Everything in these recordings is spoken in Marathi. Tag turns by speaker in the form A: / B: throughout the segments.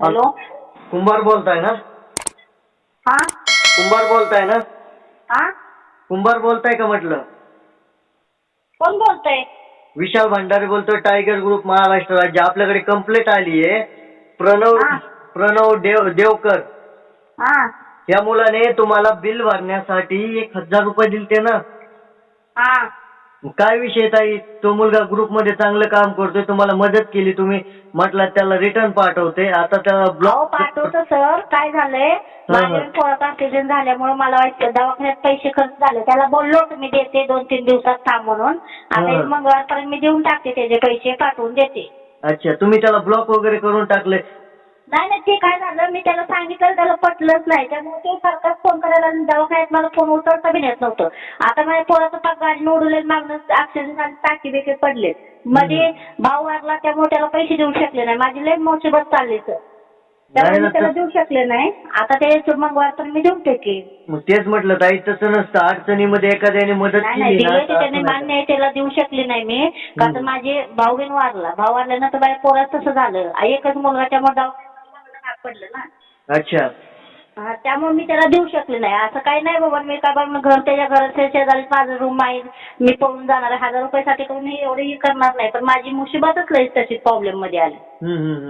A: हॅलो.
B: कुंभार बोलताय ना?
A: हा?
B: कुंभार बोलताय ना?
A: हा?
B: कुंभार बोलताय का म्हटलं?
A: कोण बोलतय?
B: विशाल भंडारे बोलतोय टायगर ग्रुप महाराष्ट्र राज्य. आपल्याकडे कंप्लेंट आली आहे. प्रणव
A: हा.
B: प्रणव देव देवकर.
A: हा.
B: या मुलाने तुम्हाला बिल भरण्यासाठी एक हजार रुपये दिलते ना?
A: हा.
B: काय विषय ताई? तो मुलगा ग्रुपमध्ये चांगलं काम करतोय तुम्हाला मदत केली तुम्ही. म्हटलं त्याला रिटर्न पाठवते. आता त्याला
A: अहो
B: ब्लॉक
A: पाठवतो सर काय झालंय? ऑक्सिजन झाल्यामुळे मला वाटतं दवाखान्यात पैसे खर्च झाले. त्याला बोललो होतो मी देते दोन तीन दिवसात थांब म्हणून. आता
B: हा.
A: एक मंगळवारपर्यंत मी देऊन टाकते त्याचे पैसे पाठवून देते.
B: अच्छा तुम्ही त्याला ब्लॉक वगैरे करून टाकले.
A: नाही नाही ते काय झालं? मी त्याला सांगितलं त्याला पटलंच नाही. त्यामुळे ते सारखाच फोन करायला आणि दवाखान्यात मला फोन उचलता बी येत नव्हतं. आता माझ्या पोराचं पाक गाडी उडवले मागणं आणि टाकी बिके पडले मध्ये भाव वारला त्यामुळे त्याला पैसे देऊ शकले नाही. माझी लई मुसीबत चालली सर त्यामुळे मी त्याला
B: तर-
A: देऊ शकले नाही. आता ते मंगळवारपर्यंत मी देऊन टाकेन
B: मग तेच म्हटलं ताई तसं नसतं. अडचणीमध्ये एखाद्याने मदत
A: नाही नाही
B: केली ना
A: दिले ते
B: तर
A: त्याने मान्य आहे त्याला देऊ शकले नाही मी. का तर
B: हम्म.
A: माझे भाऊ बहीण वारला. भाऊ वारल्यानंतर माझ्या पोरात तसं झालं. आ, एकच मुलगा त्यामुळे पडलं ना.
B: अच्छा.
A: हा, त्यामुळे मी त्याला देऊ शकले नाही. असं काही नाही बाबा मी का बघ घर त्याच्या घराच्या शेजारी माझं रूम आहे. मी पळून जाणार आहे. हजार रुपयासाठी करून हे एवढं हे करणार नाही. पण माझी मुसीबतच लई तशी प्रॉब्लेममध्ये आली.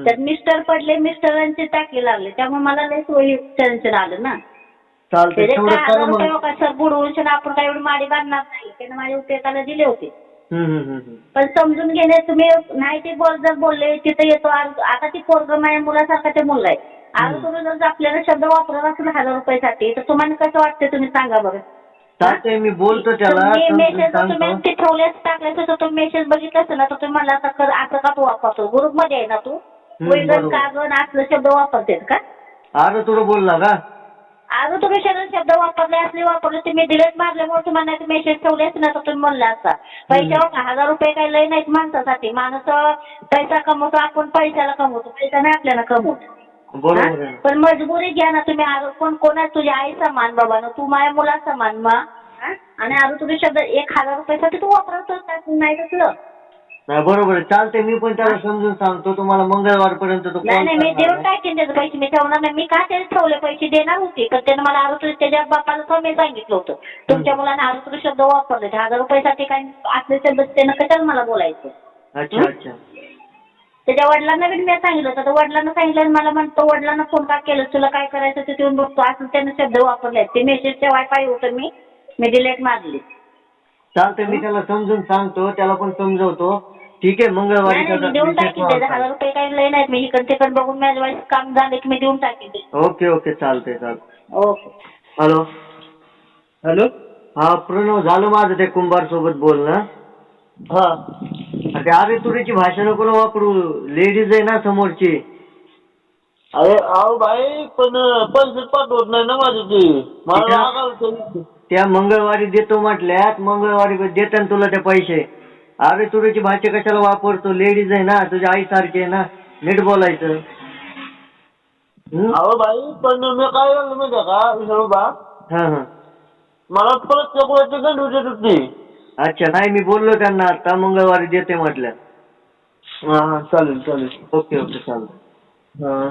A: त्यात मिस्टर पडले मिस्टरांचे टाके लागले. त्यामुळे मला लई सोयी टेन्शन आलं ना. त्याचे
B: तेवढं
A: काय हजार रुपये काय सर बुडवून आपण काय एवढी माडी बांधणार नाही. त्याने माझ्या उपयोगाला दिले होते. पण समजून घेणे तुम्ही नाही ते बोल जर बोलले तिथे येतो. आज- आता ती पोरग माझ्या मुलासारखा ते मुलगा आहे आज. तुम्ही जर आपल्याला शब्द वापरत असेल हजार रुपयासाठी तर तुम्हाला कसं वाटतं तुम्ही सांगा बरं?
B: चालतंय मी बोलतो त्याला.
A: तुम्ही
B: समजून
A: मेसेज तुम्ही
B: सांगतो.
A: ते ठेवलेच तर तो मेसेज बघितला असेल ना तर तुम्ही मला असं कर असं का तू वापरतो? ग्रुपमध्ये आहे ना तू? वैगन
B: बरोबर.
A: कागद असलं शब्द वापरतेस का?
B: अरे तुला बोलला का
A: आज तुम्ही शरीर शब्द वापरले असले वापरले तुम्ही डिलेट मारल्यामुळे तुम्हाला मेसेज ठेवले असते ना तर तुम्ही म्हणला असता पैशावर हजार रुपये काही लय नाहीत माणसासाठी माणूस पैसा कमवतो आपण पैशाला कमवतो पैसा नाही आपल्याला कमवतो
B: बरोबर? आहे ना.
A: पण मजबुरी घ्या ना तुम्ही कोण कोण आहे तुझी आई समान बाबा ना तू माझ्या मुला समान मा हा? आणि आज तुम्ही शब्द एक हजार रुपयासाठी तू वापरतो का? नाही तसलं
B: नाही बरोबर आहे. चालतंय मी पण त्याला समजून सांगतो. तुम्हाला मंगळवार पर्यंत तो
A: नाही नाही मी देऊन. टाकेन त्याचे पैसे? मी ठेवणार नाही. मी का त्याचे ठेवले पैसे? देणार होते. पण त्याने मला आरोग्य त्याच्या बापाला तर मी सांगितलं होतं. तुमच्या मुलाने आरोग्य शब्द वापरले ते हजार रुपयासाठी काय असले शब्द त्यानं कशाला मला बोलायचं?
B: अच्छा अच्छा.
A: त्याच्या वडिलांना बी मी सांगितलं होतं. तर वडिलांना सांगितलं आणि मला म्हणतो वडिलांना फोन का केलं? तुला काय करायचं ते येऊन बघतो. असं त्यानं शब्द वापरले. ते मेसेजच्या वायफाय होतं. मी मी डिलेट मारली.
B: चालतंय मी त्याला समजून सांगतो. त्याला पण समजवतो. ठीक आहे मंगळवारी
A: नाही नाही मी देऊन टाकीन त्याचे
B: solve
A: हजार रुपये काही लय नाहीत मी इकडे तिकडे बघून माझ्या वेळेस काम झालं की मी देऊन टाकेन ते.
B: ओके ओके चालतंय चालतंय.
A: ओके.
B: हॅलो.
C: हॅलो.
B: हा प्रणव झालं माझं ते कुंभार सोबत बोलणं.
C: हा.
B: ते अरे तुरीची भाषा नको ना वापरू. लेडीज आहे ना समोरची.
C: अरे अहो भाई पण पैसे पाठवत नाही ना माझे ते मला
B: किती?
C: राग आला ते.
B: त्या मंगळवारी देतो म्हटल्यात मंगळवारी देतात तुला ते पैसे. अरे तुरीची भाषा कशाला वापरतो? लेडीज आहे ना तुझ्या आई सारखी आहे ना? नीट बोलायचं. हं?
C: अहो भाई पण मी काय झालं माहिती आहे का
B: हा हा.
C: मला परत गंड देत होती
B: अच्छा नाही मी बोललो त्यांना आता मंगळवारी देते म्हटलं.
C: हा हा चालेल चालेल.
B: ओके ओके चालतं
C: हा.